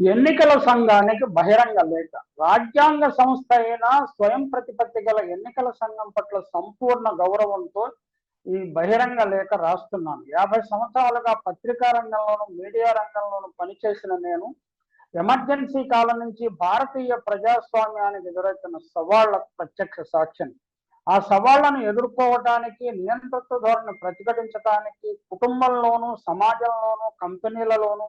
ఎన్నికల సంఘానికి బహిరంగ లేఖ. రాజ్యాంగ సంస్థ అయిన స్వయం ప్రతిపత్తి గల ఎన్నికల సంఘం పట్ల సంపూర్ణ గౌరవంతో ఈ బహిరంగ లేఖ రాస్తున్నాను. యాభై సంవత్సరాలుగా పత్రికా రంగంలోను మీడియా రంగంలోను పనిచేసిన నేను ఎమర్జెన్సీ కాలం నుంచి భారతీయ ప్రజాస్వామ్యానికి ఎదురవుతున్న సవాళ్ళకు ప్రత్యక్ష సాక్ష్యం ఆ సవాళ్ళను ఎదుర్కోవటానికి నియంత్రిత ధోరణి ప్రతిఘటించడానికి కుటుంబంలోను సమాజంలోను కంపెనీలలోను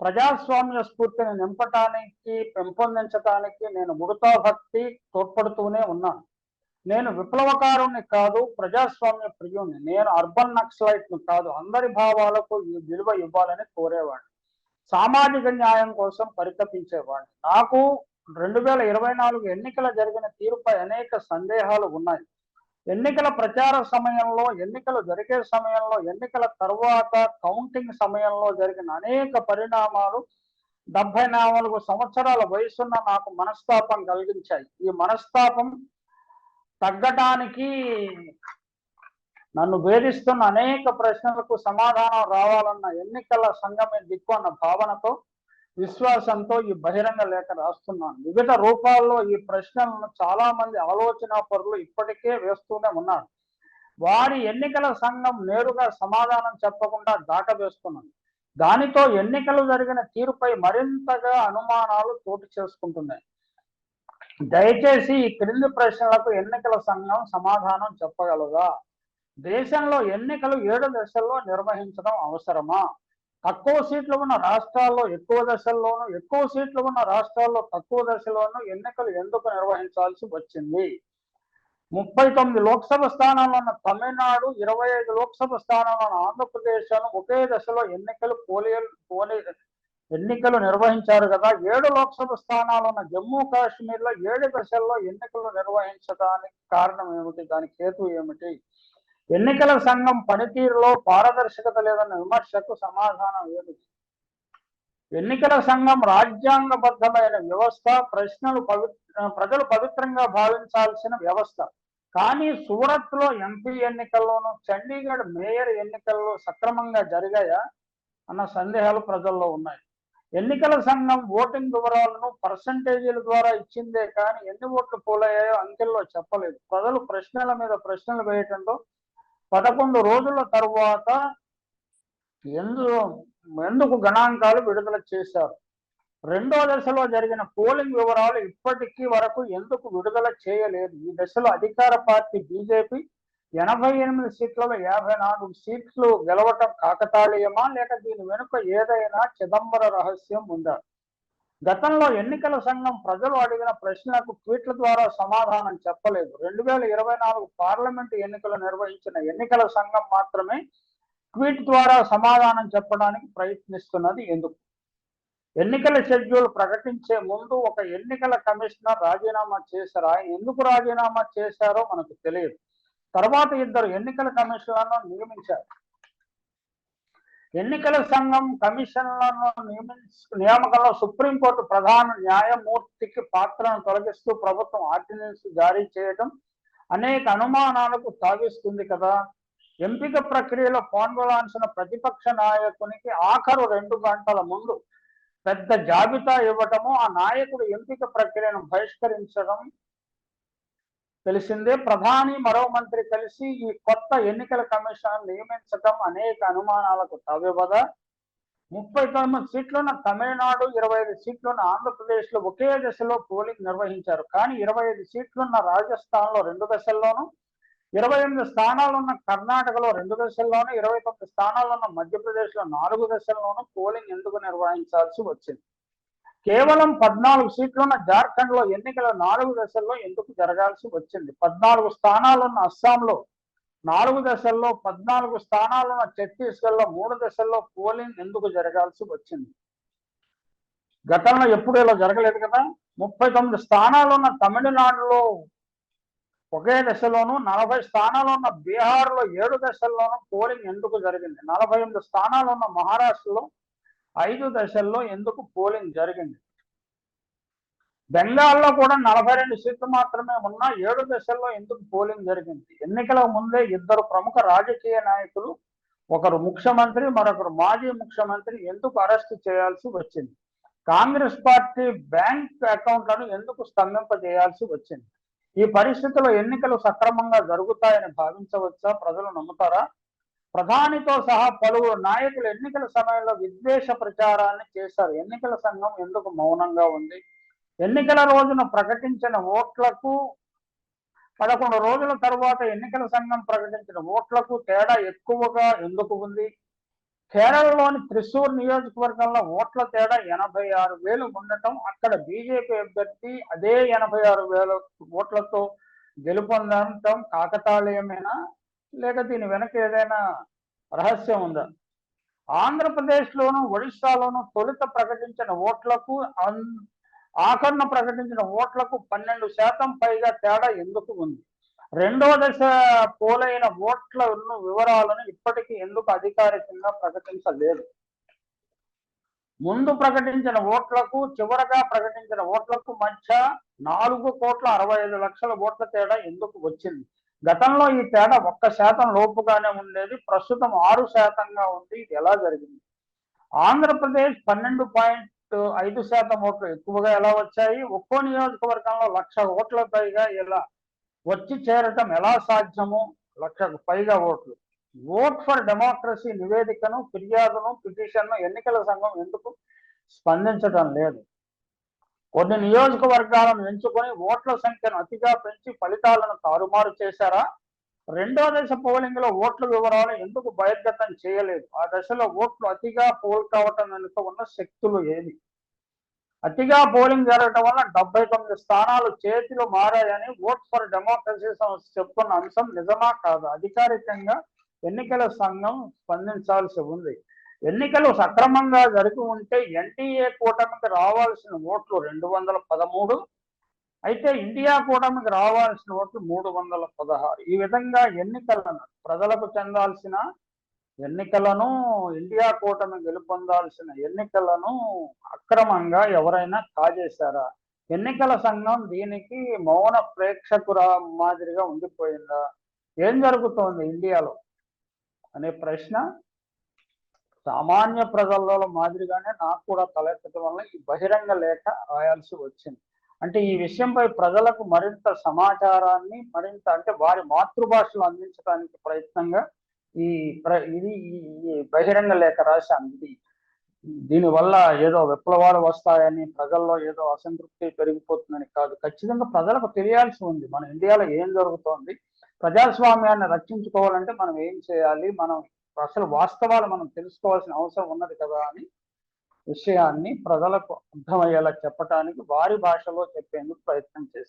ప్రజాస్వామ్య స్ఫూర్తిని నింపటానికి పెంపొందించటానికి నేను ముడతా భక్తి తోడ్పడుతూనే ఉన్నాను. నేను విప్లవకారుణ్ణి కాదు ప్రజాస్వామ్య ప్రియుణ్ణి. నేను అర్బన్ నక్సలైట్ను కాదు అందరి భావాలకు ఈ విలువ ఇవ్వాలని కోరేవాడిని. సామాజిక న్యాయం కోసం పరితపించేవాడిని. నాకు రెండు వేల ఇరవై నాలుగు ఎన్నికల జరిగిన తీరుపై అనేక సందేహాలు ఉన్నాయి. ఎన్నికల ప్రచార సమయంలో ఎన్నికలు జరిగే సమయంలో ఎన్నికల తర్వాత కౌంటింగ్ సమయంలో జరిగిన అనేక పరిణామాలు డెబ్బై నాలుగు సంవత్సరాల వయసున్న నాకు మనస్తాపం కలిగించాయి. ఈ మనస్తాపం తగ్గడానికి నన్ను వేధిస్తున్న అనేక ప్రశ్నలకు సమాధానం రావాలన్న ఎన్నికల సంఘమే దిక్కు అన్న భావనతో విశ్వాసంతో ఈ బహిరంగ లేఖ రాస్తున్నాను. వివిధ రూపాల్లో ఈ ప్రశ్నలను చాలా మంది ఆలోచన పరులు ఇప్పటికే వేస్తూనే ఉన్నారు. వారి ఎన్నికల సంఘం నేరుగా సమాధానం చెప్పకుండా దాటవేస్తున్నది. దానితో ఎన్నికలు జరిగిన తీరుపై మరింతగా అనుమానాలు చోటు చేసుకుంటున్నాయి. దయచేసి ఈ క్రింది ప్రశ్నలకు ఎన్నికల సంఘం సమాధానం చెప్పగలదా? దేశంలో ఎన్నికలు ఏడు దశల్లో నిర్వహించడం అవసరమా? తక్కువ సీట్లు ఉన్న రాష్ట్రాల్లో ఎక్కువ దశల్లోనూ ఎక్కువ సీట్లు ఉన్న రాష్ట్రాల్లో తక్కువ దశలోనూ ఎన్నికలు ఎందుకు నిర్వహించాల్సి వచ్చింది? ముప్పై తొమ్మిది లోక్సభ స్థానాలు ఉన్న తమిళనాడు ఇరవై ఐదు లోక్సభ స్థానాలు ఉన్న ఆంధ్రప్రదేశ్ ఒకే దశలో ఎన్నికలు పోలియల్ పోలి ఎన్నికలు నిర్వహించారు కదా. ఏడు లోక్సభ స్థానాలు ఉన్న జమ్మూ కాశ్మీర్లో ఏడు దశల్లో ఎన్నికలు నిర్వహించడానికి కారణం ఏమిటి? దానికి హేతు ఏమిటి? ఎన్నికల సంఘం పనితీరులో పారదర్శకత లేదన్న విమర్శకు సమాధానం ఏమిటి ఎన్నికల సంఘం రాజ్యాంగబద్ధమైన వ్యవస్థ ప్రశ్నలు ప్రజలు పవిత్రంగా భావించాల్సిన వ్యవస్థ. కానీ సూరత్లో ఎంపీ ఎన్నికల్లోనూ చండీగఢ్ మేయర్ ఎన్నికల్లో సక్రమంగా జరిగాయా? అన్న సందేహాలు ప్రజల్లో ఉన్నాయి. ఎన్నికల సంఘం ఓటింగ్ వివరాలను పర్సంటేజీల ద్వారా ఇచ్చిందే కానీ ఎన్ని ఓట్లు పోలయ్యాయో అంకెల్లో చెప్పలేదు. ప్రజలు ప్రశ్నల మీద ప్రశ్నలు వేయటంలో పదకొండు రోజుల తరువాత ఎందు ఎందుకు గణాంకాలు విడుదల చేశారు? రెండో దశలో జరిగిన పోలింగ్ వివరాలు ఇప్పటికీ వరకు ఎందుకు విడుదల చేయలేదు? ఈ దశలో అధికార పార్టీ బీజేపీ ఎనభై ఎనిమిది సీట్లలో యాభై నాలుగు సీట్లు గెలవటం కాకతాళీయమా? లేక దీని వెనుక ఏదైనా చిదంబర రహస్యం ఉందా? గతంలో ఎన్నికల సంఘం ప్రజలు అడిగిన ప్రశ్నలకు ట్వీట్ల ద్వారా సమాధానం చెప్పలేదు. రెండు వేల ఇరవై నాలుగు పార్లమెంటు ఎన్నికలు నిర్వహించిన ఎన్నికల సంఘం మాత్రమే ట్వీట్ ద్వారా సమాధానం చెప్పడానికి ప్రయత్నిస్తున్నది ఎందుకు? ఎన్నికల షెడ్యూల్ ప్రకటించే ముందు ఒక ఎన్నికల కమిషనర్ రాజీనామా చేశారు? ఆయన ఎందుకు రాజీనామా చేశారో మనకు తెలియదు. తర్వాత ఇద్దరు ఎన్నికల కమిషనర్లను నియమించారు. ఎన్నికల సంఘం కమిషన్లను నియమించ నియామకంలో సుప్రీంకోర్టు ప్రధాన న్యాయమూర్తికి పాత్రను తొలగిస్తూ ప్రభుత్వం ఆర్డినెన్స్ జారీ చేయడం అనేక అనుమానాలకు తావిస్తుంది కదా. ఎంపిక ప్రక్రియలో పాల్గొనాల్సిన ప్రతిపక్ష నాయకునికి ఆఖరు రెండు గంటల ముందు పెద్ద జాబితా ఇవ్వటము ఆ నాయకుడు ఎంపిక ప్రక్రియను బహిష్కరించడం తెలిసిందే ప్రధాని మరో మంత్రి కలిసి ఈ కొత్త ఎన్నికల కమిషన్ నియమించడం అనేక అనుమానాలకు తావివ్వదా. ముప్పై తొమ్మిది సీట్లున్న తమిళనాడు ఇరవై ఐదు సీట్లున్న ఆంధ్రప్రదేశ్లో ఒకే దశలో పోలింగ్ నిర్వహించారు. కానీ ఇరవై ఐదు సీట్లున్న రాజస్థాన్లో రెండు దశల్లోనూ ఇరవై ఎనిమిది స్థానాలున్న కర్ణాటకలో రెండు దశల్లోనూ ఇరవై తొమ్మిది స్థానాలున్న మధ్యప్రదేశ్లో నాలుగు దశల్లోనూ పోలింగ్ ఎందుకు నిర్వహించాల్సి వచ్చింది? కేవలం పద్నాలుగు సీట్లున్న జార్ఖండ్లో ఎన్నికల నాలుగు దశల్లో ఎందుకు జరగాల్సి వచ్చింది? పద్నాలుగు స్థానాలున్న అస్సాంలో నాలుగు దశల్లో పద్నాలుగు స్థానాలున్న ఛత్తీస్గఢ్లో మూడు దశల్లో పోలింగ్ ఎందుకు జరగాల్సి వచ్చింది? గతంలో ఎప్పుడు ఇలా జరగలేదు కదా? ముప్పై తొమ్మిది స్థానాలున్న తమిళనాడులో ఒకే దశలోను నలభై స్థానాలు ఉన్న బీహార్లో ఏడు దశల్లోనూ పోలింగ్ ఎందుకు జరిగింది? నలభై ఎనిమిది స్థానాలు ఉన్న మహారాష్ట్రలో ఐదు దశల్లో ఎందుకు పోలింగ్ జరిగింది? బెంగాల్లో కూడా నలభై రెండు సీట్లు మాత్రమే ఉన్న ఏడు దశల్లో ఎందుకు పోలింగ్ జరిగింది? ఎన్నికల ముందే ఇద్దరు ప్రముఖ రాజకీయ నాయకులు ఒకరు ముఖ్యమంత్రి మరొకరు మాజీ ముఖ్యమంత్రి ఎందుకు అరెస్ట్ చేయాల్సి వచ్చింది? కాంగ్రెస్ పార్టీ బ్యాంక్ అకౌంట్లను ఎందుకు స్తంభింపజేయాల్సి వచ్చింది? ఈ పరిస్థితుల్లో ఎన్నికలు సక్రమంగా జరుగుతాయని భావించవచ్చా? ప్రజలు నమ్ముతారా? ప్రధానితో సహా పలువురు నాయకులు ఎన్నికల సమయంలో విద్వేష ప్రచారాన్ని చేశారు. ఎన్నికల సంఘం ఎందుకు మౌనంగా ఉంది? ఎన్నికల రోజున ప్రకటించిన ఓట్లకు పదకొండు రోజుల తర్వాత ఎన్నికల సంఘం ప్రకటించిన ఓట్లకు తేడా ఎక్కువగా ఎందుకు ఉంది? కేరళలోని త్రిశూర్ నియోజకవర్గంలో ఓట్ల తేడా ఎనభై ఆరు వేలు ఉండటం అక్కడ బీజేపీ అభ్యర్థి అదే ఎనభై ఆరు వేల ఓట్లతో గెలుపొందటం కాకతాళీయమైన? లేక దీని వెనక ఏదైనా రహస్యం ఉందా? ఆంధ్రప్రదేశ్లోను ఒడిశాలోను తొలుత ప్రకటించిన ఓట్లకు ఆఖరణ ప్రకటించిన ఓట్లకు పన్నెండు శాతం పైగా తేడా ఎందుకు ఉంది? రెండో దశ పోలైన ఓట్ల వివరాలను ఇప్పటికీ ఎందుకు అధికారికంగా ప్రకటించలేదు? ముందు ప్రకటించిన ఓట్లకు చివరగా ప్రకటించిన ఓట్లకు మధ్య నాలుగు కోట్ల అరవై ఐదు లక్షల ఓట్ల తేడా ఎందుకు వచ్చింది? గతంలో ఈ తేడా ఒక్క శాతం లోపుగానే ఉండేది. ప్రస్తుతం ఆరు శాతంగా ఉంది. ఇది ఎలా జరిగింది? ఆంధ్రప్రదేశ్ పన్నెండు పాయింట్ ఐదు శాతం ఓట్లు ఎక్కువగా ఎలా వచ్చాయి? ఒక్కో నియోజకవర్గంలో లక్ష ఓట్ల పైగా ఇలా వచ్చి చేరటం ఎలా సాధ్యము? లక్షకు పైగా ఓట్లు. ఓట్ ఫర్ డెమోక్రసీ నివేదికను ఫిర్యాదును పిటిషన్ను ఎన్నికల సంఘం ఎందుకు స్పందించడం లేదు? కొన్ని నియోజకవర్గాలను ఎంచుకొని ఓట్ల సంఖ్యను అతిగా పెంచి ఫలితాలను తారుమారు చేశారా? రెండో దశ పోలింగ్లో ఓట్ల వివరాలు ఎందుకు బహిర్గతం చేయలేదు? ఆ దశలో ఓట్లు అతిగా పోల్ కావటం వెనుక ఉన్న శక్తులు ఏమి అతిగా పోలింగ్ జరగటం వల్ల డెబ్బై తొమ్మిది స్థానాలు చేతిలో మారాయని ఓట్ ఫర్ డెమోక్రసీ సంస్థ చెప్తున్న అంశం నిజమా కాదు? అధికారికంగా ఎన్నికల సంఘం స్పందించాల్సి ఉంది. ఎన్నికలు సక్రమంగా జరిగి ఉంటే ఎన్టీఏ కూటమికి రావాల్సిన ఓట్లు రెండు వందల పదమూడు అయితే ఇండియా కూటమికి రావాల్సిన ఓట్లు మూడు వందల పదహారు. ఈ విధంగా ఎన్నికలను ప్రజలకు చెందాల్సిన ఎన్నికలను ఇండియా కూటమి గెలుపొందాల్సిన ఎన్నికలను అక్రమంగా ఎవరైనా కాజేశారా? ఎన్నికల సంఘం దీనికి మౌన ప్రేక్షకుల మాదిరిగా ఉండిపోయిందా? ఏం జరుగుతోంది ఇండియాలో? అనే ప్రశ్న సామాన్య ప్రజల్లో మాదిరిగానే నాకు కూడా తలెత్తడం వల్ల ఈ బహిరంగ లేఖ రాయాల్సి వచ్చింది. అంటే ఈ విషయంపై ప్రజలకు మరింత సమాచారాన్ని మరింత అంటే వారి మాతృభాషను అందించడానికి ప్రయత్నంగా ఈ ఇది ఈ- ఈ బహిరంగ లేఖ రాశాను. ఇది దీనివల్ల ఏదో విప్లవాలు వస్తాయని ప్రజల్లో ఏదో అసంతృప్తి పెరిగిపోతుందని కాదు. ఖచ్చితంగా ప్రజలకు తెలియాల్సి ఉంది. మన ఇండియాలో ఏం జరుగుతోంది? ప్రజాస్వామ్యాన్ని రక్షించుకోవాలంటే మనం ఏం చేయాలి? మనం అసలు వాస్తవాలు మనం తెలుసుకోవాల్సిన అవసరం ఉన్నది కదా అని విషయాన్ని ప్రజలకు అర్థమయ్యేలా చెప్పటానికి వారి భాషలో చెప్పేందుకు ప్రయత్నం చేస్తాం.